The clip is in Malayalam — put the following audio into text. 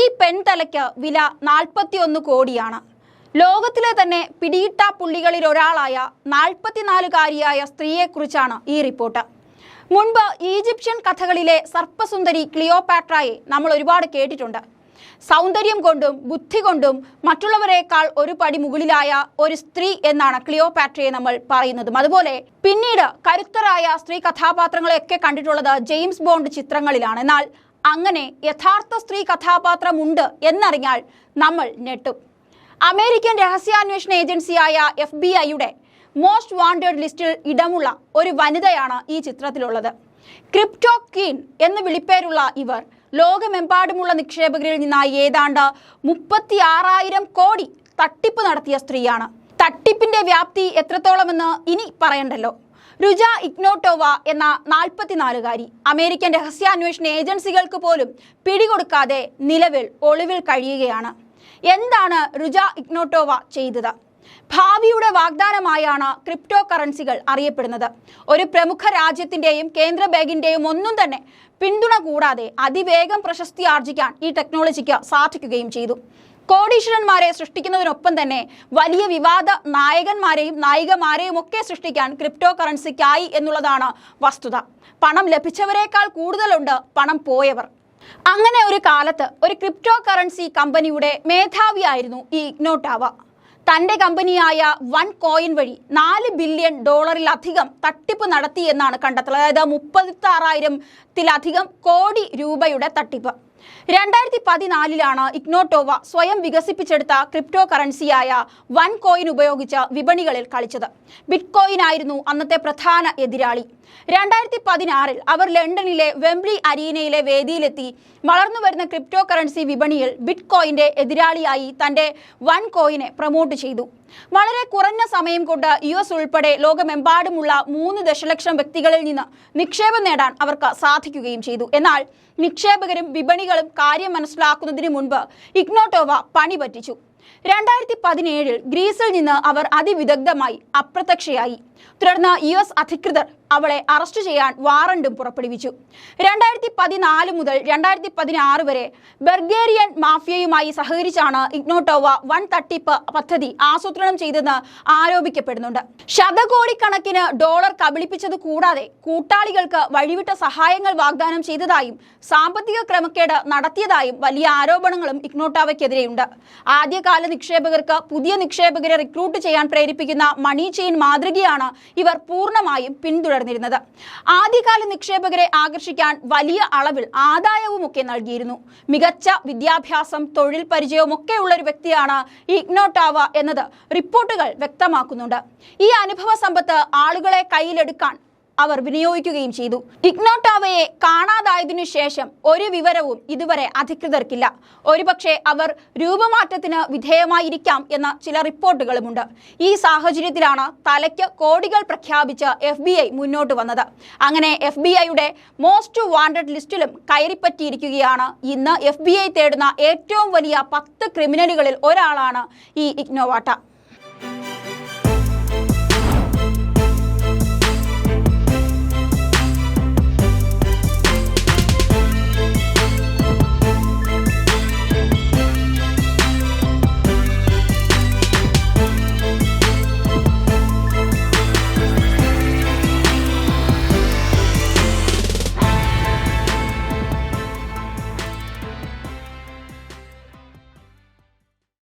ഈ പെൺതലയ്ക്ക് വില നാൽപ്പത്തിയൊന്ന് കോടിയാണ്. ലോകത്തിലെ തന്നെ പിടിയിട്ട പുള്ളികളിൽ ഒരാളായ നാൽപ്പത്തിനാലുകാരിയായ സ്ത്രീയെക്കുറിച്ചാണ് ഈ റിപ്പോർട്ട്. മുൻപ് ഈജിപ്ഷ്യൻ കഥകളിലെ സർപ്പസുന്ദരി ക്ലിയോപാട്രയെ നമ്മൾ ഒരുപാട് കേട്ടിട്ടുണ്ട്. സൗന്ദര്യം കൊണ്ടും ബുദ്ധി കൊണ്ടും മറ്റുള്ളവരെക്കാൾ ഒരു പടി മുകളിലായ ഒരു സ്ത്രീ എന്നാണ് ക്ലിയോപാട്രയെ നമ്മൾ പറയുന്നതും. അതുപോലെ പിന്നീട് കരുത്തരായ സ്ത്രീ കഥാപാത്രങ്ങളെയൊക്കെ കണ്ടിട്ടുള്ളത് ജെയിംസ് ബോണ്ട് ചിത്രങ്ങളിലാണ്. എന്നാൽ അങ്ങനെ യഥാർത്ഥ സ്ത്രീ കഥാപാത്രമുണ്ട് എന്നറിഞ്ഞാൽ നമ്മൾ ഞെട്ടും. അമേരിക്കൻ രഹസ്യാന്വേഷണ ഏജൻസിയായ എഫ് ബി ഐയുടെ മോസ്റ്റ് വാണ്ടഡ് ലിസ്റ്റിൽ ഇടമുള്ള ഒരു വനിതയാണ് ഈ ചിത്രത്തിലുള്ളത്. ക്രിപ്റ്റോ ക്വീൻ എന്ന് വിളിപ്പേരുള്ള ഇവർ ലോകമെമ്പാടുമുള്ള നിക്ഷേപകരിൽ നിന്നായി ഏതാണ്ട് മുപ്പത്തി ആറായിരം കോടി തട്ടിപ്പ് നടത്തിയ സ്ത്രീയാണ്. തട്ടിപ്പിന്റെ വ്യാപ്തി എത്രത്തോളമെന്ന് ഇനി പറയണ്ടല്ലോ. രുജ ഇഗ്നോട്ടോവ എന്ന നാൽപ്പത്തിനാലുകാരി അമേരിക്കൻ രഹസ്യാന്വേഷണ ഏജൻസികൾക്ക് പോലും പിടികൊടുക്കാതെ നിലവിൽ ഒളിവിൽ കഴിയുകയാണ്. എന്താണ് രുജ ഇഗ്നോട്ടോവ ചെയ്തത്? ഭാവിയുടെ വാഗ്ദാനമായാണ് ക്രിപ്റ്റോ കറൻസികൾ അറിയപ്പെടുന്നത്. ഒരു പ്രമുഖ രാജ്യത്തിന്റെയും കേന്ദ്ര ബാങ്കിന്റെയും ഒന്നും തന്നെ പിന്തുണ കൂടാതെ അതിവേഗം പ്രശസ്തി ആർജിക്കാൻ ഈ ടെക്നോളജിക്ക് സാധിക്കുകയും ചെയ്തു. കോടീശ്വരന്മാരെ സൃഷ്ടിക്കുന്നതിനൊപ്പം തന്നെ വലിയ വിവാദ നായകന്മാരെയും നായികമാരെയും ഒക്കെ സൃഷ്ടിക്കാൻ ക്രിപ്റ്റോ കറൻസിക്കായി എന്നുള്ളതാണ് വസ്തുത. പണം ലഭിച്ചവരെക്കാൾ കൂടുതലുണ്ട് പണം പോയവർ. അങ്ങനെ ഒരു കാലത്ത് ഒരു ക്രിപ്റ്റോ കറൻസി കമ്പനിയുടെ മേധാവിയായിരുന്നു ഈ ഇഗ്നോട്ടാവ. തന്റെ കമ്പനിയായ വൺ കോയിൻ വഴി നാല് ബില്യൺ ഡോളറിലധികം തട്ടിപ്പ് നടത്തി എന്നാണ് കണ്ടെത്തൽ. അതായത് മുപ്പത്തി ആറായിരത്തിലധികം കോടി രൂപയുടെ തട്ടിപ്പ്. രണ്ടായിരത്തി പതിനാലിലാണ് ഇഗ്നോട്ടോവ സ്വയം വികസിപ്പിച്ചെടുത്ത ക്രിപ്റ്റോ കറൻസിയായ വൺ കോയിൻ ഉപയോഗിച്ച് വിപണികളിൽ കളിച്ചത്. ബിറ്റ് കോയിൻ ആയിരുന്നു അന്നത്തെ പ്രധാന എതിരാളി. രണ്ടായിരത്തി പതിനാറിൽ അവർ ലണ്ടനിലെ വെംബ്ലി അരീനയിലെ വേദിയിലെത്തി വളർന്നു വരുന്ന ക്രിപ്റ്റോ കറൻസി വിപണിയിൽ ബിറ്റ് കോയിന്റെ എതിരാളിയായി തന്റെ വൺ കോയിനെ പ്രൊമോട്ട് ചെയ്തു. വളരെ കുറഞ്ഞ സമയം കൊണ്ട് യു എസ് ഉൾപ്പെടെ ലോകമെമ്പാടുമുള്ള മൂന്ന് ദശലക്ഷം വ്യക്തികളിൽ നിന്ന് നിക്ഷേപം നേടാൻ അവർക്ക് സാധിക്കുകയും ചെയ്തു. എന്നാൽ നിക്ഷേപകരും വിപണികളും കാര്യം മനസ്സിലാക്കുന്നതിന് മുൻപ് ഇഗ്നോട്ടോവ പണി പറ്റിച്ചു. രണ്ടായിരത്തി പതിനേഴിൽ ഗ്രീസിൽ നിന്ന് അവർ അതിവിദഗ്ധമായി അപ്രത്യക്ഷയായി. തുടർന്ന് യു എസ് അധികൃതർ അവളെ അറസ്റ്റ് ചെയ്യാൻ വാറണ്ടും പുറപ്പെടുവിച്ചു. രണ്ടായിരത്തി പതിനാല് മുതൽ രണ്ടായിരത്തി പതിനാറ് വരെ ബർഗേറിയൻ മാഫിയയുമായി സഹകരിച്ചാണ് ഇഗ്നോട്ടോവ വൺ തട്ടിപ്പ് പദ്ധതി ആസൂത്രണം ചെയ്തെന്ന് ആരോപിക്കപ്പെടുന്നുണ്ട്. ശതകോടിക്കണക്കിന് ഡോളർ കബളിപ്പിച്ചത് കൂടാതെ കൂട്ടാളികൾക്ക് വഴിവിട്ട സഹായങ്ങൾ വാഗ്ദാനം ചെയ്തതായും സാമ്പത്തിക ക്രമക്കേട് നടത്തിയതായും വലിയ ആരോപണങ്ങളും ഇഗ്നോട്ടോവയ്ക്കെതിരെയുണ്ട്. ആദ്യകാല നിക്ഷേപകർക്ക് പുതിയ നിക്ഷേപകരെ റിക്രൂട്ട് ചെയ്യാൻ പ്രേരിപ്പിക്കുന്ന മണി ചെയിൻ മാതൃകയാണ് ഇവർ പൂർണമായും പിന്തുടർന്നിരുന്നത്. ആദ്യകാല നിക്ഷേപകരെ ആകർഷിക്കാൻ വലിയ അളവിൽ ആദായവുമൊക്കെ നൽകിയിരുന്നു. മികച്ച വിദ്യാഭ്യാസം തൊഴിൽ പരിചയവും ഒക്കെ ഉള്ള ഒരു വ്യക്തിയാണ് ഇഗ്നോട്ടാവ എന്നത് റിപ്പോർട്ടുകൾ വ്യക്തമാക്കുന്നുണ്ട്. ഈ അനുഭവ സമ്പത്ത് ആളുകളെ കയ്യിലെടുക്കാൻ അവർ വിനിയോഗിക്കുകയും ചെയ്തു. ഇഗ്നോട്ടാവയെ കാണാതായതിനു ശേഷം ഒരു വിവരവും ഇതുവരെ അധികൃതർക്കില്ല. ഒരുപക്ഷെ അവർ രൂപമാറ്റത്തിന് വിധേയമായിരിക്കാം എന്ന ചില റിപ്പോർട്ടുകളുമുണ്ട്. ഈ സാഹചര്യത്തിലാണ് തലയ്ക്ക് കോടികൾ പ്രഖ്യാപിച്ച് എഫ് മുന്നോട്ട് വന്നത്. അങ്ങനെ എഫ് ബി ഐയുടെ മോസ്റ്റ് വാണ്ടഡ് ലിസ്റ്റിലും കയറിപ്പറ്റിയിരിക്കുകയാണ് ഇന്ന് എഫ് തേടുന്ന ഏറ്റവും വലിയ പത്ത് ക്രിമിനലുകളിൽ ഒരാളാണ് ഈ ഇഗ്നോവാട്ട.